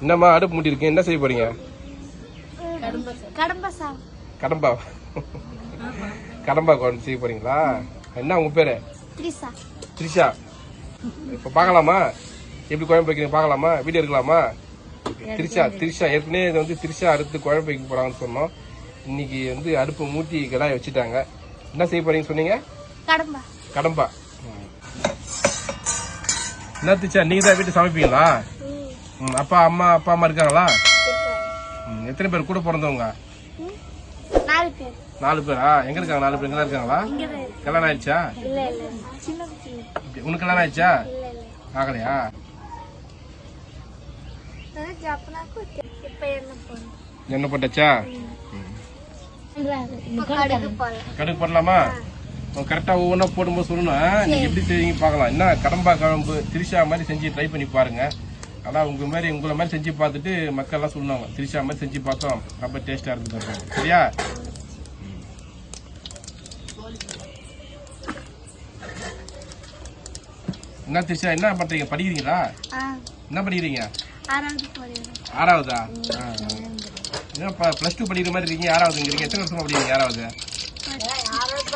என்னம்மா அடுப்பு மூட்டி இருக்கீங்க என்ன செய்ய போறீங்க? கடம்ப கடம்பா. கடம்பா குழம்பு செய்ய போறீங்களா? என்ன உங்க பேரு? த்ரிஷா. இப்ப பார்க்கலாமா? எப்படி குழம்பு வைக்கிறீங்க பார்க்கலாமா? வீடியோ எடுக்கலாமா? திரிஷா திரிஷா. ஏற்கனவே இது வந்து திரிஷா அறுத்து குழம்பு வைக்க போறாங்கன்னு சொன்னோம். இன்னைக்கு வந்து அடுப்பு மூட்டி கடாய் வச்சுட்டாங்க. என்ன செய்ய போறீங்க சொன்னீங்க? கடம்பா. கடம்பா. என்ன திரிஷா நீங்க தான் வீட்டு சமைப்பீங்களா? ம், அப்பா அம்மா அப்பா அம்மா இருக்காங்களா? ம், எத்தனை பேர் கூட பிறந்தவங்க? நாலு பேர். எங்க இருக்காங்க நாலு பேர்? எங்க இருக்காங்களா. கல்யாணம் ஆயிடுச்சா? உனக்கு கல்யாணம் ஆயிடுச்சா? ஆகலையா? என்ன போகணும் என்ன போட்டாச்சா கடுகு போல கடுகு போடலாமா கரெக்டா ஒவ்வொன்றா போடும்போது சொல்லணும் ஆ? நீங்க எப்படி செய்வீங்க பார்க்கலாம். என்ன கடம்பா குழம்பு திரிஷா மாதிரி செஞ்சு ட்ரை பண்ணி பாருங்க. அதான் உங்க மாதிரி உங்களை மாதிரி செஞ்சு பார்த்துட்டு மக்கள் எல்லாம் சொல்லுவாங்க. திரிஷா மாதிரி செஞ்சு பார்த்தோம். ரொம்ப டேஸ்டா இருக்குது சரியா. என்ன திரிஷா என்ன பண்றீங்க? படிக்கிறீங்களா? என்ன படிக்கிறீங்க? ஆறாவது. என்ன பிளஸ் டூ படிக்கிற மாதிரி இருக்கீங்க ஆறாவது இருக்கீங்க எத்தனை வருஷமா படிக்கிறீங்க ஆறாவது ஆறாவது பத்தி நெஞ்சிட்டு போய்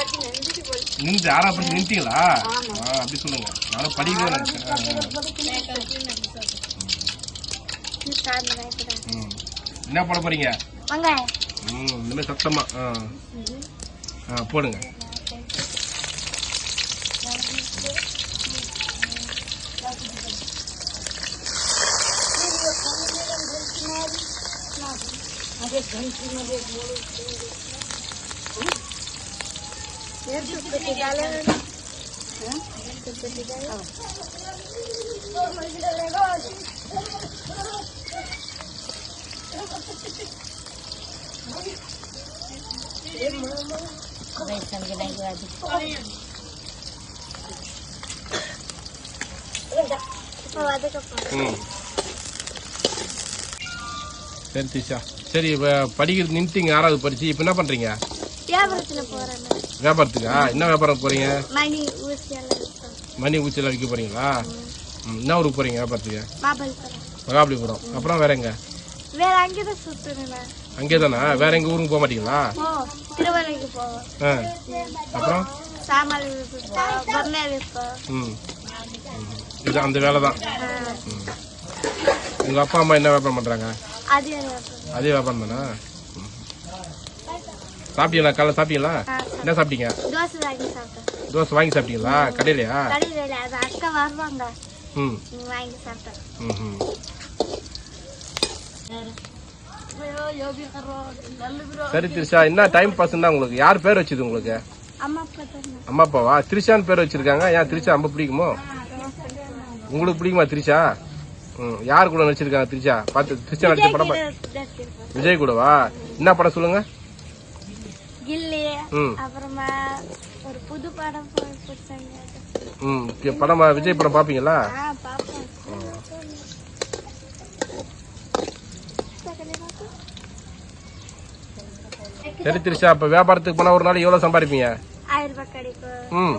நின்று ஆறாவது படிச்சு நின்ட்டீங்களா ஆ, அப்படி சொல்லுங்க. நானும் படிக்கிறேன் நினைச்சேன். என்ன போட போறீங்க? ம் இந்த மாதிரி சத்தமா. ஆ. போடுங்க. போறேன் ம் சரி திஷா சரி இப்போ படிக்கிறது நின்ட்டீங்க ஆறாவது படிச்சு இப்போ என்ன பண்றீங்க வியாபாரத்துல போறேன் வியாபாரத்துக்கா? என்ன வியாபாரம் போறீங்க? மணி ஊசியெல்லாம் விற்க போறீங்களா? என்ன ஊருக்கு போறீங்க வியாபாரத்துக்கு? மகாபலிபுரம். அப்புறம் வேற எங்க? வேற அங்கேதான் சுத்துறேன் அங்கே தானே வேற எங்க ஊருக்கு போக மாட்டீங்களா? திருவள்ளைக்கு போவோம். அப்புறம். இது அந்த வேலை தான் உங்க அப்பா அம்மா என்ன வியாபாரம் பண்றாங்க? அது வியாபாரம். தானா. சாப்பிட்டீங்களா? காலைல சாப்பிட்டீங்களா? என்ன சாப்பிட்டீங்க? தோசை வாங்கி சாப்பிட்டேன். தோசை வாங்கி சாப்பிட்டீங்களா? கடையிலையா? கடையில் அது அக்கா வருவாங்க. ம். வாங்கி சாப்பிட்டேன் ம் ம் சரி திரிஷா என்ன டைம் பாஸ்னா உங்களுக்கு? யார் பேர் வச்சது உங்களுக்கு? அம்மா அப்பா தான் அம்மா அப்பாவா? திரிஷான்னு பேர் வச்சிருக்காங்க. ஏன் திரிஷா ரொம்ப பிடிக்குமோ? உங்களுக்கு பிடிக்குமா திரிஷா? ம் யார் கூட நடிச்சிருக்காங்க திரிஷா? பார்த்து திரிஷா நடிச்ச படம் விஜய் கூடவா? என்ன படம் சொல்லுங்க? கில்லி அப்புறமா ஒரு புது படம் ம் படமா விஜய் படம் பாப்பீங்களா? சரி திரிஷா இப்ப வியாபாரத்துக்கு போனா ஒரு நாள் எவ்வளவு சம்பாதிப்பீங்க? ம்.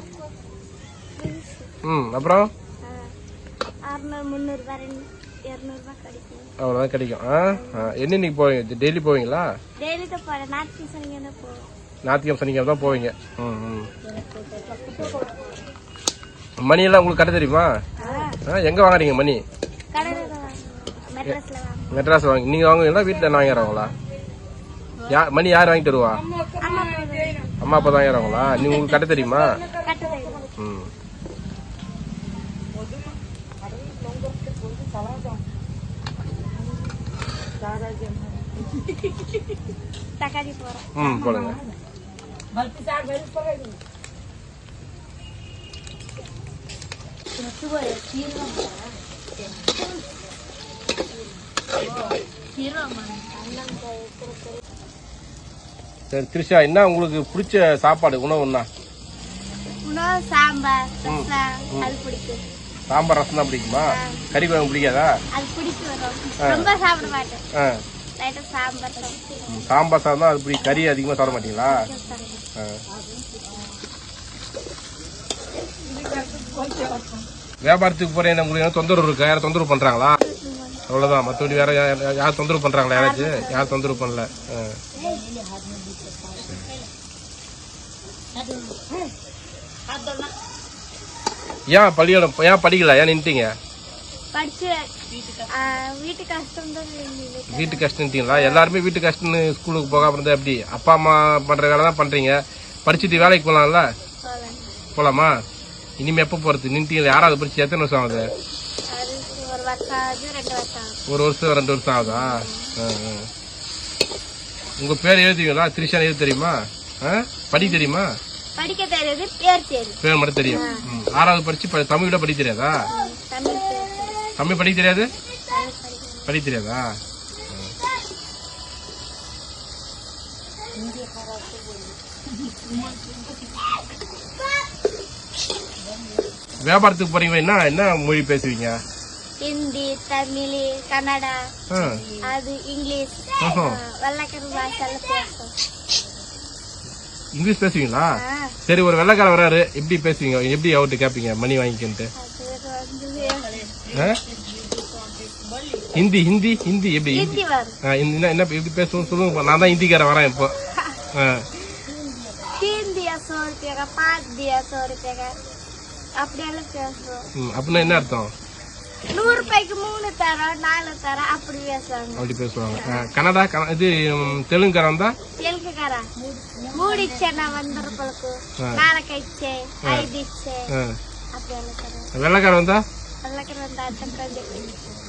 ம் அப்புறம்? அவ்வளோதான் கிடைக்கும். ஆ ஆ. என்னன்னைக்கு போவீங்க? டெய்லி போவீங்களா? டெய்லி தான் போகிறேன் நாட்டு சனிங்க போவோம் ஞாயிற்றுக்கிழமை சனிக்கிழமை தான் போவீங்க. ம் ம். மணியெல்லாம் உங்களுக்கு கட்ட தெரியுமா? ஆ. எங்கே வாங்குறீங்க மணி? மெட்ராஸ் வாங்கி நீங்கள் வாங்குவீங்களா? வீட்டில் என்ன வாங்கிறாங்களா யா மணி யார் வாங்கி தருவா அம்மா அப்பா தான் வாங்கிறாங்களா நீ உங்களுக்கு கட்ட தெரியும்? ம். தக்காளி ம் போடுங்க சரி திரிஷா என்ன உங்களுக்கு பிடிச்ச சாப்பாடு உணவுன்னா உணவு சாம்பார் ரசம் அது பிடிக்கும் சாம்பார் ரசம் தான் பிடிக்குமா கறி குழம்பு பிடிக்காதா அது பிடிக்கும் ரொம்ப. சாப்பிட மாட்டேன் சாம்பார் சாதம். தான் அது கறி அதிகமாக சாப்பிட மாட்டீங்களா? ஆ. வியாபாரத்துக்கு போகிறேன் உங்களுக்கு என்ன தொந்தரவு இருக்கா? யாரும் தொந்தரவு பண்ணுறாங்களா அவ்வளோதான் மற்றபடி வேற யார் தொந்தரவு பண்ணுறாங்களா யாராச்சும்? யார் தொந்தரவு பண்ணல? ஆ. ஏன் பள்ளியோட ஏன் படிக்கல? ஏன் நின்ட்டீங்க படிச்சு வீட்டு கஷ்டம் தான். வீட்டு கஷ்டம்ட்டீங்களா? எல்லாருமே வீட்டு கஷ்டம்னு ஸ்கூலுக்கு போகாம இருந்தா எப்படி? அப்பா அம்மா பண்ற வேலை தான் பண்றீங்க. படிச்சுட்டு வேலைக்கு போலாம்ல? போகலாம். போலாமா? இனிமே எப்போ போறது? நின்ட்டீங்களா? யாராவது படிச்சு எத்தனை வருஷம் ஆகுது? ஒரு வருஷம் ரெண்டு வருஷம் ஆகுது. உங்க பேர் எழுதுவீங்களா? திரிஷா எழுத தெரியுமா? ஆ? படிக்க தெரியுமா? படிக்க தெரியாது பேர் தெரியும். பேர் மட்டும் தெரியும். ம். ஆறாவது படிச்சு ப- தமிழ் கூட படிக்க தெரியாதா? தமிழ் படிக்க தெரியாது? படிக்க தெரியாதா? வியாபாரத்துக்கு போறீங்க என்ன என்ன மொழி பேசுவீங்க? ஹிந்தி தமிழ் கன்னடா. அது இங்கிலீஷ். வெள்ளக்கார பேசுவோம். இங்கிலீஷ் பேசுவீங்களா? சரி ஒரு வெள்ளைக்காரன் வராரு. எப்படி பேசுவீங்க? எப்படி அவர்கிட்ட கேட்பீங்க மணி ஆ? ஹிந்தி ஹிந்தி ஹிந்தி எப்படி? ஹிந்தி ஆ என்ன என்ன எப்படி பேசணும் சொல்லுங்க நான் தான் ஹிந்திக்கார வரேன் இப்போ. ஆ. அப்படின்னா என்ன அர்த்தம்? நூறு ரூபாய்க்கு மூணு தரோம் நாலு தரோம் அப்படி பேசுவாங்க. அப்படி பேசுவாங்க. கனடா இது தெலுங்குக்காரன் தான் தெலுங்குக்காரா?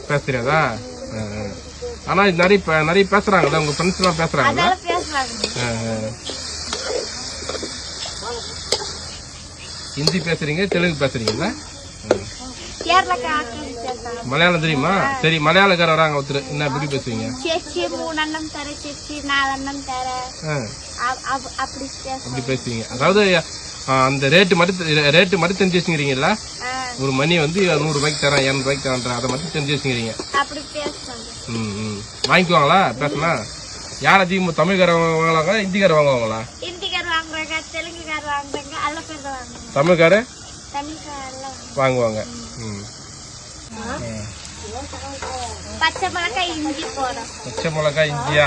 பேசுறியாதா? ஆனா நிறைய நிறைய பேசுறாங்கல்ல உங்க ஃப்ரெண்ட்ஸ் எல்லாம் பேசுறாங்கல்ல ஹிந்தி பேசுறீங்க தெலுங்கு பேசுறீங்கல்ல? மலையாளம் தெரியுமா? சரி மலையாளக்கார வராங்க ஒருத்தர். என்ன எப்படி பேசுவீங்க? அப்படி பேசுவீங்க. அதாவது அந்த ரேட்டு மட்டும் ரேட்டு மட்டும் தெரிஞ்சு வச்சுக்கிறீங்களா ஒரு மணி வந்து நூறுரூபாய்க்கு தரேன் இரநூறுபாய்க்கு தரேன் அதை மட்டும் செஞ்சு வச்சுக்கிறீங்க. ம் ம். வாங்கிக்குவாங்களா? பேசினா யார் அதிகமாக தமிழ்காரன் வாங்குவாங்களா ஹிந்திக்கார வாங்குவாங்களா தமிழ்கார வாங்குவாங்க ம். பச்சை மிளகாய் இஞ்சி போடுறோம் பச்சை இஞ்சியா?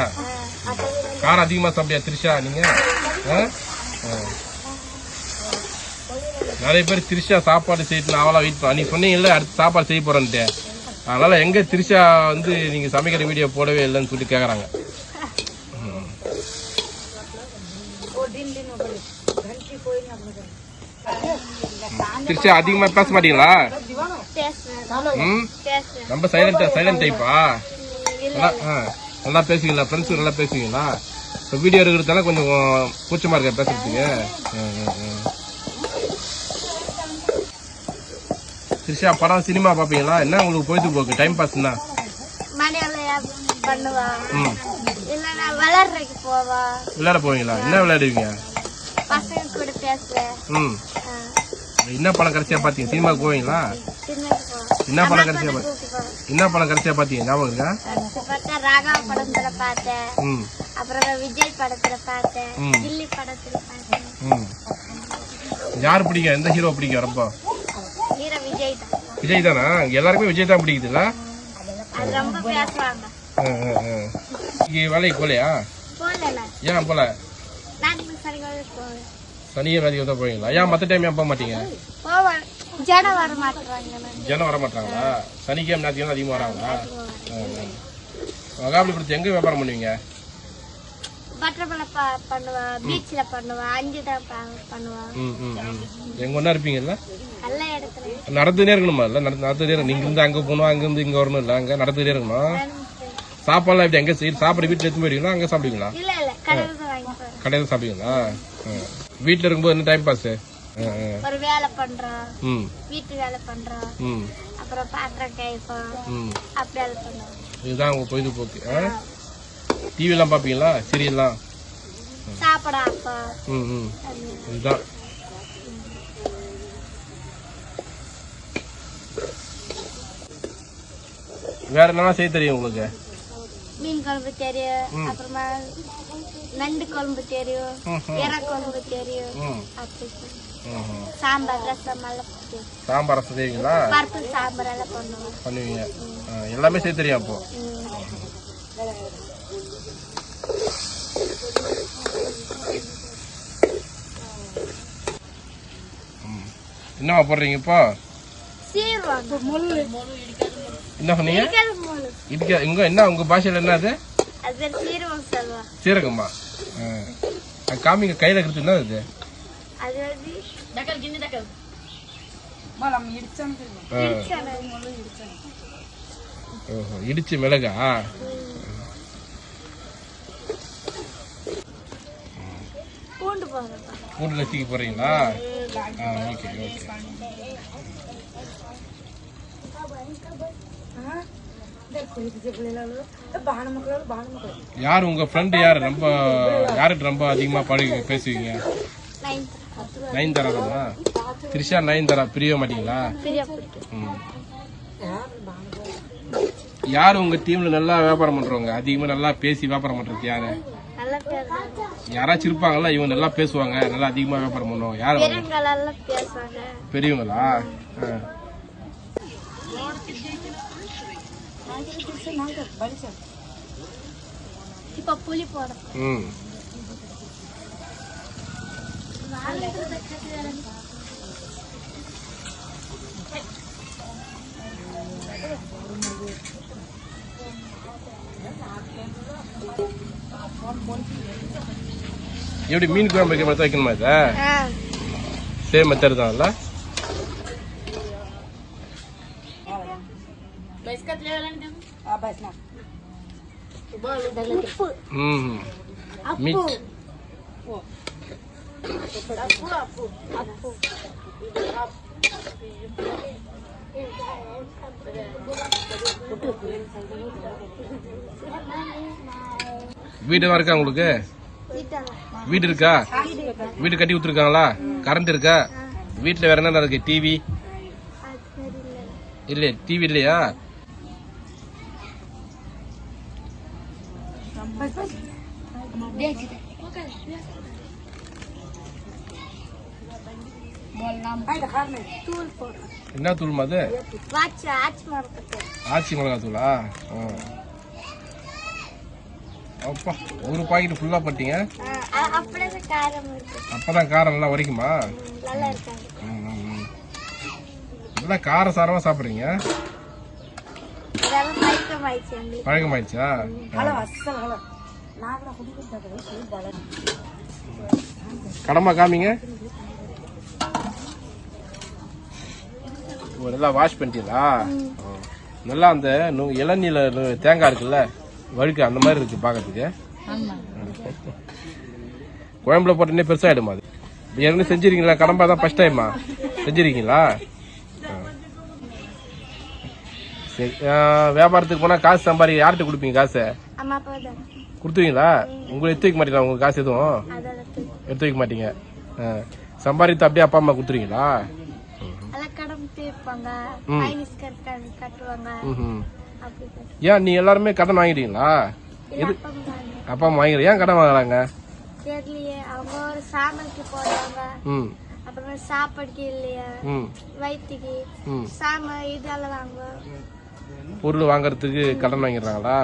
காரம் அதிகமாக தம்பியா திரிஷா நீங்கள் ஆ? ஆ. நிறைய பேர் திரிஷா சாப்பாடு செய்யணும் அவளாக வெயிட் பண்ணி. சொன்னீங்கல்ல அடுத்து சாப்பாடு செய்ய போறேன்ட்டு. அதனால எங்க திரிஷா வந்து நீங்க சமைக்கிற வீடியோ போடவே இல்லைன்னு சொல்லி கேக்குறாங்க. ம். திரிஷா அதிகமா பேச மாட்டீங்களா? ம்? ரொம்ப சைலண்டா சைலண்ட் டைப்பா நல்லா ஆ, நல்லா பேசுவீங்களா? ஃப்ரெண்ட்ஸ் நல்லா பேசுவீங்களா? இப்போ வீடியோ இருக்கிறதால கொஞ்சம் கூச்சமா இருக்க பேசுறதுக்கு. திரிஷா படம் சினிமா பார்ப்பீங்களா என்ன உங்களுக்கு பொழுதுபோக்கு டைம் பாஸ்னா மணியில பண்ணுவா? ம். இல்லைன்னா விளாடுறதுக்கு போவா. விளையாட போவீங்களா? என்ன விளையாடுவீங்க? ம். என்ன படம் கடைசியா பார்த்தீங்க சினிமாக்கு போவீங்களா? என்ன படம் கடைசியா பாத்தீங்க என்ன படம் கடைசியா பார்த்தீங்க ஞாபகம் இருக்கா? ராகா படத்துல பார்த்தேன். ம். அப்புறம் விஜய் படத்துல பார்த்தேன். கில்லி படத்துல பார்த்தேன். ம். யார் பிடிக்கும்? எந்த ஹீரோ பிடிக்கும்? ரொம்ப. விஜய் தான் எல்லாருக்குமே விஜய் தான் பிடிக்குதுல்ல. இங்க வேலைக்கு போகல? ஏன் போல சனியை வேலைக்கு தான் போவீங்களா? ஏன் மற்ற டைம் ஏன் போக மாட்டீங்க? ஜனம் வர மாட்டாங்களா? சனிக்கிழமை ஞாயிற்றுக்கிழமை அதிகமாக வராங்களா. மகாபலிபுரத்து எங்க வியாபாரம் பண்ணுவீங்க? பட்டர்மலை ப பண்ணுவா பீச்சில் பண்ணுவா அஞ்சு தான் எங்க ஒன்றா இருப்பீங்கல்ல? நல்ல இடத்துல நடந்துட்டே இருக்கணுமா? இல்லை நடந்துட்டே இருக்கணும். நீங்க இருந்து அங்கே போகணும் அங்கேருந்து இங்கே வரணும். இல்லை அங்கே நடந்துட்டே இருக்கணும்? சாப்பாடுலாம் எப்படி? எங்கே செய்ய சாப்பாடு வீட்டில் எடுத்து போயிடுவீங்களா? அங்கே சாப்பிடுவீங்களா? கடையில் சாப்பிடுவீங்களா? வீட்டில் இருக்கும்போது என்ன டைம் பாஸ் ஒரு வேலை பண்றோம் ம். வீட்டு வேலை பண்றோம் ம். அப்புறம் பாத்திரம் கைப்போம் ம். அப்படி வேலை இதுதான் உங்கள் பொழுதுபோக்கு. டிவிலாம் பார்ப்பீங்களா? சீரியல்லாம்? ம் ம். இதுதான். வேற என்னலாம் செய்ய தெரியும் உங்களுக்கு? மீன் குழம்பு தெரியும். அப்புறமா நண்டு குழம்பு தெரியும். இற குழம்பு தெரியும். சாம்பார் ரசம் சாம்பார் ரசம் செய்வீங்களா? பருப்பு சாம்பார் எல்லாம் பண்ணுவோம். பண்ணுவீங்க. எல்லாமே செய்ய தெரியும் அப்போ ம். என்னவா போடுறீங்க இப்போ சீர்வாங்க முள்ளு என்ன சொன்னீங்க இதுக்கு இங்க என்ன உங்க பாஷையில என்ன அது? சீரகம்? காமிங்க கையில இருக்கிறது என்ன அது? இடிச்சு மிளகா. பூண்டு போடுறோம் பூண்டு நசுக்கி போடுறீங்களா? Ah okay okay. யார் உங்க ஃப்ரெண்டு யார்? ரொம்ப யார்கிட்ட ரொம்ப அதிகமா பழகி பேசுவீங்க? நைன்த் நயன்தாரா? தானா திரிஷா பிரிய மாட்டீங்களா? பிரியா பிடிக்கும் ம். யார் உங்க டீம்ல நல்லா வியாபாரம் பண்றவங்க? அதிகமா நல்லா பேசி வியாபாரம் பண்றது யாரு? யாராச்சும் இருப்பாங்கல்ல இவங்க நல்லா பேசுவாங்க நல்லா அதிகமா வியாபாரம் பண்ணுவாங்க. யார் பெரியவங்களா. இப்ப புளி போடும் எப்படி மீன் குழம்பு வைக்கிற மாதிரி வைக்கணுமா இதை? சேம் மெத்தட் தான்ல மீட் அப்பு. அப்பு. அப்பு வீடு இருக்கா உங்களுக்கு? வீடு இருக்கா? வீடு கட்டி கொடுத்துருக்காங்களா? கரண்ட் இருக்கா? வீட்டில் வேற என்ன இருக்கு? டிவி இல்லையா டிவி இல்லையா? என்ன தூள் அது? ஆச்சு மிளகா தூளா ஆ. அப்பா ஒரு பாக்கெட் ஃபுல்லா பட்டீங்க? தான் காரம் இருக்கு. அப்பதான் காரம் நல்லா உரைக்குமா நல்லா கார சாரமா சாப்பிடுறீங்க? பழக்கமாயிடுச்சா கடமா காமிங்க. நல்லா வாஷ் பண்ணிட்டீங்களா. நல்லா அந்த நு- இளநீல தேங்காய் இருக்குல்ல? வழுக்கு அந்த மாதிரி இருக்கு பாக்கிறதுக்கு. குழம்புல போட்டோன்னே பெருசாயிடுமா அது? ஏற்கனவே செஞ்சிருக்கீங்களா? கடம்பா தான் ஃபர்ஸ்ட் டைமா செஞ்சிருக்கீங்களா. சரி வியாபாரத்துக்கு போனா காசு சம்பாதிக்க யார்கிட்ட கொடுப்பீங்க காசை? கொடுத்துவீங்களா உங்களை எடுத்து வைக்க மாட்டீங்களா உங்க காசு எதுவும். எடுத்து வைக்க மாட்டீங்க. சம்பாதித்து அப்படியே அப்பா அம்மா கொடுத்துருவீங்களா? அதெல்லாம் ஏன் நீ எல்லாருமே கடன் வாங்கிட்டீங்களா? இல்ல அப்பா அம்மா வாங்கிடுற ஏன் கடன் வாங்குறாங்க? தெரியலையே. அவங்க ஒரு ம். அப்புறமா சாப்பாடுக்கு இல்லையா. ம். வயிற்றுக்கு ம். சாமா இதெல்லாம் வாங்குவோம் பொருள் வாங்குறதுக்கு கடன் வாங்கிடுறாங்களா?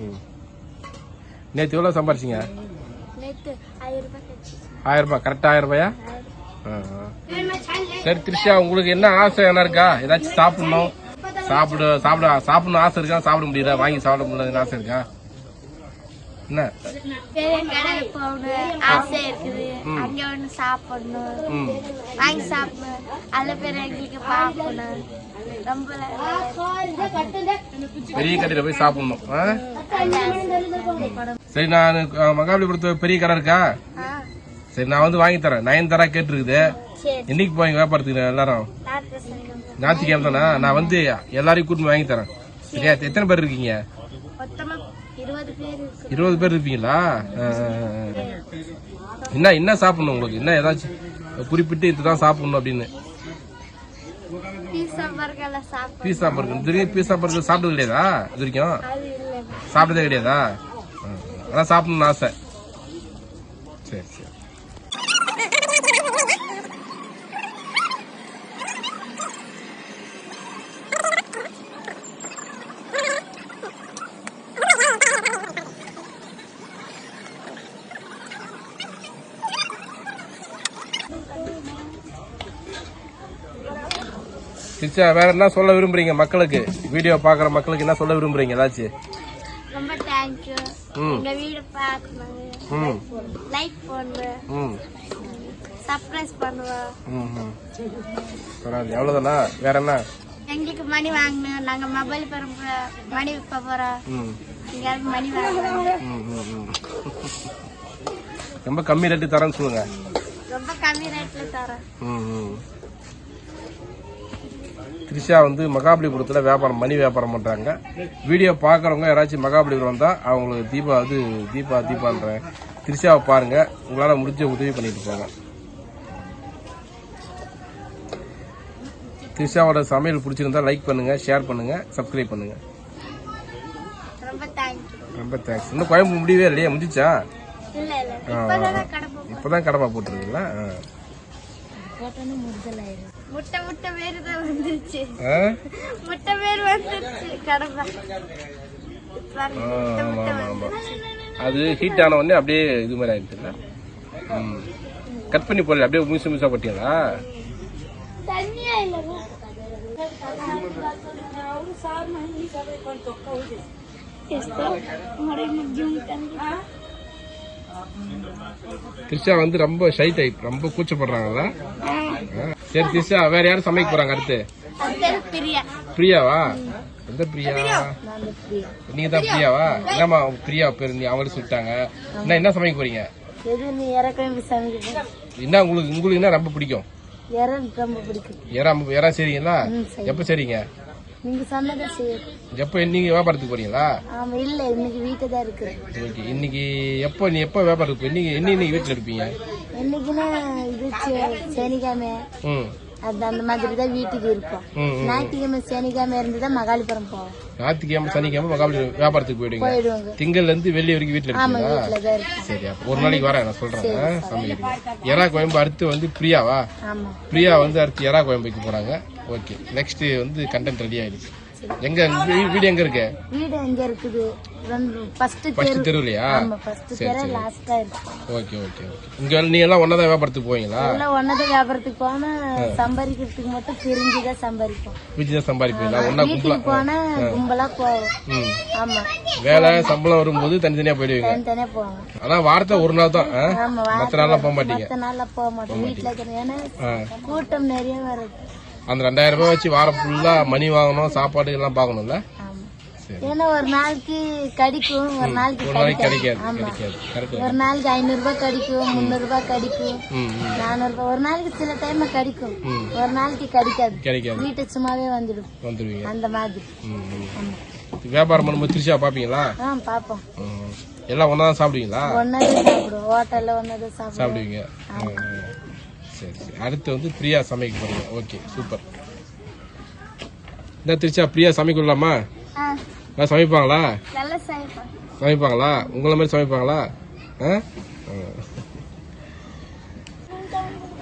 ம். நேற்று எவ்வளோ சம்பாரிச்சிங்க? ஆயிரம் ரூபாய் கட்சி ஆயிரம் ரூபாய். கரெக்டாக ஆயிரம் ரூபாயா. சரி திருஷா உங்களுக்கு என்ன ஆசை? என்ன இருக்கா? ஏதாச்சும் சாப்பிடணும். சாப்பிட சாப்பிட சாப்பிடணும் ஆசை இருக்கா? சாப்பிட முடியல. வாங்கி சாப்பிட முடியலன்னு ஆசை இருக்கா? என்ன? ஆசை இருக்குது. அங்க ஒண்ணு சாப்பிடணும். ம். வாங்கி சாப்பிடணும். அதுல பேர் எங்களுக்கு பார்க்கணும். ரொம்ப பெரிய கடையில் போய் சாப்பிடணும்? சரி நான் மகாபலிபுரத்து பெரிய கடை இருக்கா? சரி நான் வந்து வாங்கி தரேன். நயன் தரா கேட்டுருக்குது. சரி. என்னைக்கு போய் வியாபாரத்துக்கு எல்லாரும். ஞாயிற்றுக்கிழமை தானே நான் வந்து எல்லாரையும் கூட்டிட்டு வாங்கி தரேன். சரியா? எத்தனை பேர் இருக்கீங்க? இருபது பேர் இருப்பீங்களா. என்ன என்ன சாப்பிடணும் உங்களுக்கு? என்ன ஏதாச்சும் குறிப்பிட்டு இதுதான் சாப்பிடணும் அப்படின்னு. பீஸா பர்கர் இது வரைக்கும் பீஸா பர்கர் சாப்பிட்டது கிடையாதா? இது வரைக்கும்? சாப்பிட்டதே கிடையாதா? அதான் சாப்பிடணும்னு ஆசை சரி சரி திரிஷா வேற என்ன சொல்ல விரும்புறீங்க மக்களுக்கு? வீடியோ பாக்குற மக்களுக்கு என்ன சொல்ல விரும்புறீங்க ஏதாச்சும் ரொம்ப தேங்க்யூ ம். எங்க வீடு பார்க்கணும் ம். லைக் பண்ணு. ம். சர்ப்ரைஸ் ம் பரவாயில்ல எவ்வளவுதானா வேற என்ன? எங்களுக்கு மணி வாங்கணும். நாங்க மொபைல் பெற மணி விற்க போறோம். ம். இங்க மணி வாங்கணும். ரொம்ப கம்மி ரேட்டு தரேன்னு சொல்லுங்க. ரொம்ப கம்மி ரேட்ல தரோம் ம், ம். திரிஷா வந்து மகாபலிபுரத்தில் வியாபாரம் மணி வியாபாரம் பண்ணுறாங்க வீடியோ பார்க்குறவங்க யாராச்சும் மகாபலிபுரம் வந்தால் அவங்களுக்கு தீபா அது தீபா தீபான்றேன் திரிஷாவை பாருங்க. உங்களால் முடிஞ்ச உதவி பண்ணிட்டு போங்க. திரிஷாவோட சமையல் பிடிச்சிருந்தா லைக் பண்ணுங்க ஷேர் பண்ணுங்க சப்ஸ்கிரைப் பண்ணுங்க. ரொம்ப தேங்க்ஸ் இன்னும் கோயம்பு முடியவே இல்லையா முடிஞ்சிச்சா? இப்பதானே கடமை போட்டுருக்கீங்களா. முட்டை முட்டை பேரு தான் வந்துருச்சு ஆ? முட்டை பேர் வந்துருச்சு கடமை பாருங்க, ஆ, முட்டை ஆமா முட்டை ஆமா ஆமா. வந்துருச்சு அது ஹீட் ஆன உடனே அப்படியே இது மாதிரி ஆயிடுச்சுல்ல ம். கட் பண்ணி போடல அப்படியே முழுசு முழுசா போட்டீங்களா திரிஷா வந்து ரொம்ப ஷை டைப் ரொம்ப கூச்சப்படுறாங்கல்ல? ஆ. சரி திரிஷா வேற யாரும் சமைக்க போறாங்க அடுத்து? பிரியா பிரியாவா? எந்த பிரியா? நீங்க தான் பிரியாவா? என்னம்மா பிரியா பேர் நீ அவங்களும் சொல்லிட்டாங்க. என்ன என்ன சமைக்க போறீங்க? என்ன உங்களுக்கு உங்களுக்கு என்ன ரொம்ப பிடிக்கும்? இறம் ரொம்ப பிடிக்கும். சரிங்களா எப்ப சரிங்க நீங்க சொன்னதை செய்ய எப்ப நீங்க வியாபாரத்துக்கு போறீங்களா? ஆமா இல்ல இன்னைக்கு வீட்டு தான் இருக்கு. ஓகே இன்னைக்கு எப்போ நீ எப்போ வியாபாரத்துக்கு நீங்க என்ன இன்னைக்கு வீட்டில் இருப்பீங்க? என்னைக்குன்னா இது சனிக்கிழமை. ம். அது அந்த மாதிரி தான் வீட்டுக்கு இருப்போம். ஞாயிற்றுக்கிழமை சனிக்கிழமை இருந்து தான் மகாலிபுரம் போவோம். ஞாயிற்றுக்கிழமை சனிக்கிழமை மகாபலி வியாபாரத்துக்கு போயிடுவீங்க. திங்கள்ல இருந்து வெள்ளி வரைக்கும் வீட்டில் இருக்கீங்களா? சரி அப்போ ஒரு நாளைக்கு வரேன் நான் சொல்றேன். சமைக்கிறேன் எறா கோயம்பு அடுத்து வந்து பிரியாவா? பிரியா வந்து அடுத்து எறா கோயம்பு வைக்க போறாங்க. ஓகே நெக்ஸ்ட் வந்து கண்டென்ட் ரெடி ஆயிடுச்சு. எங்க வீடு எங்க இருக்கு? வீடு எங்க இருக்குது? ரெண்டு ஃபர்ஸ்ட் ஃபர்ஸ்ட் தெரு தெருவுலையா? ஃபர்ஸ்ட் தெரு லாஸ்டா இருக்கு. Okay okay okay. இங்க நீங்க எல்லாம் ஒன்னதான் வியாபாரத்துக்கு போவீங்களா? எல்லாம் ஒன்னதான் வியாபாரத்துக்கு போனா சம்பாதிக்கிறதுக்கு மட்டும் பிரிஞ்சுதான் சம்பாதிப்போம். வீட்டு தான் சம்பாதிப்பீங்களா ஒன்னா கும்பலா போனா கும்பலா போவோம். ஆமா. வேலை சம்பளம் வரும்போது தனித்தனியா போயிடுவீங்க? தனித்தனியா போவோம். ஆனா வாரத்தை ஒரு நாள் தான் மத்த நாள்லாம் போக மாட்டீங்க. மத்த நாள்ல போக மாட்டோம். வீட்டுல ஏன்னா. கூட்டம் நிறைய வருது அந்த ரெண்டாயிரம் ரூபாய் வச்சு வாரம் ஃபுல்லா மணி வாங்கணும் சாப்பாடு எல்லாம் பார்க்கணும்ல? ஏன்னா ஒரு நாளைக்கு கிடைக்கும் ஒரு நாளைக்கு கிடைக்காது. ஒரு நாளைக்கு ஐநூறு ரூபாய் கிடைக்கும் முந்நூறு ரூபாய் கிடைக்கும் நானூறு ரூபாய் ஒரு நாளைக்கு சில டைம் கிடைக்கும். ஒரு நாளைக்கு கிடைக்காது. கிடைக்காது. வீட்டு சும்மாவே வந்துடும். வந்துடுவீங்க அந்த மாதிரி. வியாபாரம் பண்ணும்போது திருச்சியா பாப்பீங்களா ஆ பாப்போம். எல்லாம் ஒன்றா தான் சாப்பிடுவீங்களா? ஒன்னதான் சாப்பிடுவோம். ஹோட்டல்ல சாப்பிடுவோம். சாப்பிடுவீங்க. சரி சரி. அடுத்து வந்து பிரியா சமைக்க போறீங்க. ஓகே சூப்பர் இந்த திருச்சியா பிரியா சமைக்க விடலாமா? ஆ. நல்லா சமைப்பாங்களா சமைப்பாங்களா? உங்களை மாதிரி சமைப்பாங்களா.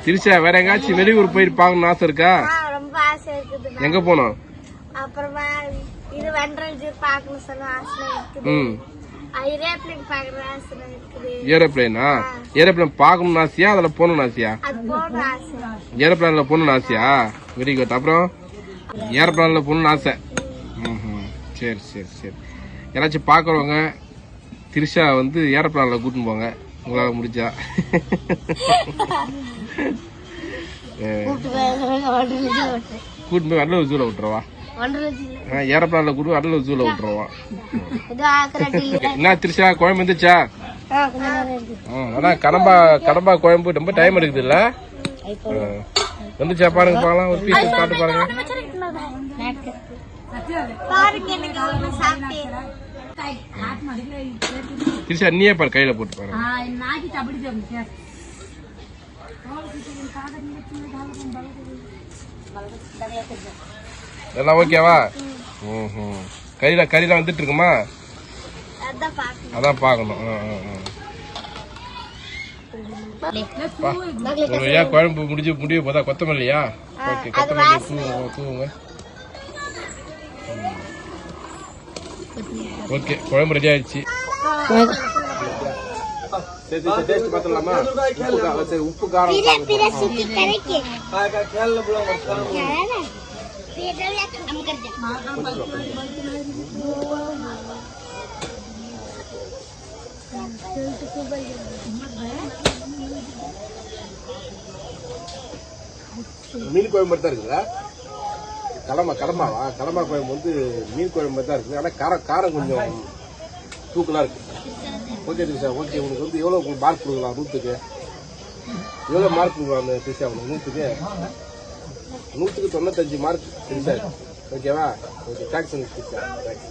திருச்சியா வேற எங்காச்சும் வெளியூர் ஆசை இருக்கா? ஆ ரொம்ப ஆசை இருக்குது எங்க போனோம் அப்புறமா இது வெண்டராஜ் பார்க்கணும் சொல்ல ஆசை ஏரோப்ளேன் பார்க்கற ஆசை இருக்குது. ஏரோப்ளேனா ஏரோப்ளேன் பார்க்கணும்னு ஆசையா? அதில் போகணும்னு ஆசையா? அது போகணும் ஆசை. ஏரோப்ளேன்ல போகணும்னு ஆசையா? வெரி குட் அப்புறம்? ஏரோப்ளேன்ல போகணும்னு ஆசை. ம்ஹும். சரி சரி சரி. யாராச்சும் பார்க்குறவங்க திரிஷா வந்து ஏரோப்ளேன்ல கூட்டின்னு போங்க. உங்களால் முடிஞ்சா. கூட்டின்னு போய் அடலூர் ஜூவில் விட்டுருவா ஏரோப்ளேன்ல கூட்டு போய் அடலூர் ஜூவில் விட்டுருவா. இது ஆக்கரட்டி என்ன திரிஷா கோயம்பு ம், அதான் கடம்பா கடம்பா கோயம்பு ரொம்ப டைம் எடுக்குது இல்ல வந்துச்சா பாருங்க பார்க்கலாம் ஒரு பீஸ் காட்டு பாருங்க. திரிஷா நீயே பாரு கையில போட்டு பாருங்க. எல்லாம் ஓகேவா? ம் கறியில கறிலாம் வந்துட்டு இருக்குமா அதான் பார்க்கணும். ஆ, ஆ, ஆ. குழம்பு முடிஞ்சு முடிவு போதா கொத்தமல்லியா ஓகே கொத்தமல்லி தூவுங்க தூவுங்க ஓகே குழம்பு ரெடி ஆயிடுச்சு. உப்பு கா- மீன் குழம்பு தான் இருக்குதா கடமா கடமாவா? கடமா குழம்பு வந்து மீன் குழம்பு தான் இருக்குது. ஆனால் காரம் காரம் கொஞ்சம் தூக்கலாக இருக்கு. ஓகே திரிஷா ஓகே உனக்கு வந்து எவ்வளோ மார்க் கொடுக்கலாம் நூற்றுக்கு எவ்வளோ மார்க் கொடுக்கலாம் திரிஷா உனக்கு நூற்றுக்கு நூற்றுக்கு தொண்ணூத்தஞ்சு மார்க் சார் ஓகேவா ஓகே தேங்க்ஸ் திரிஷா தேங்க்ஸ்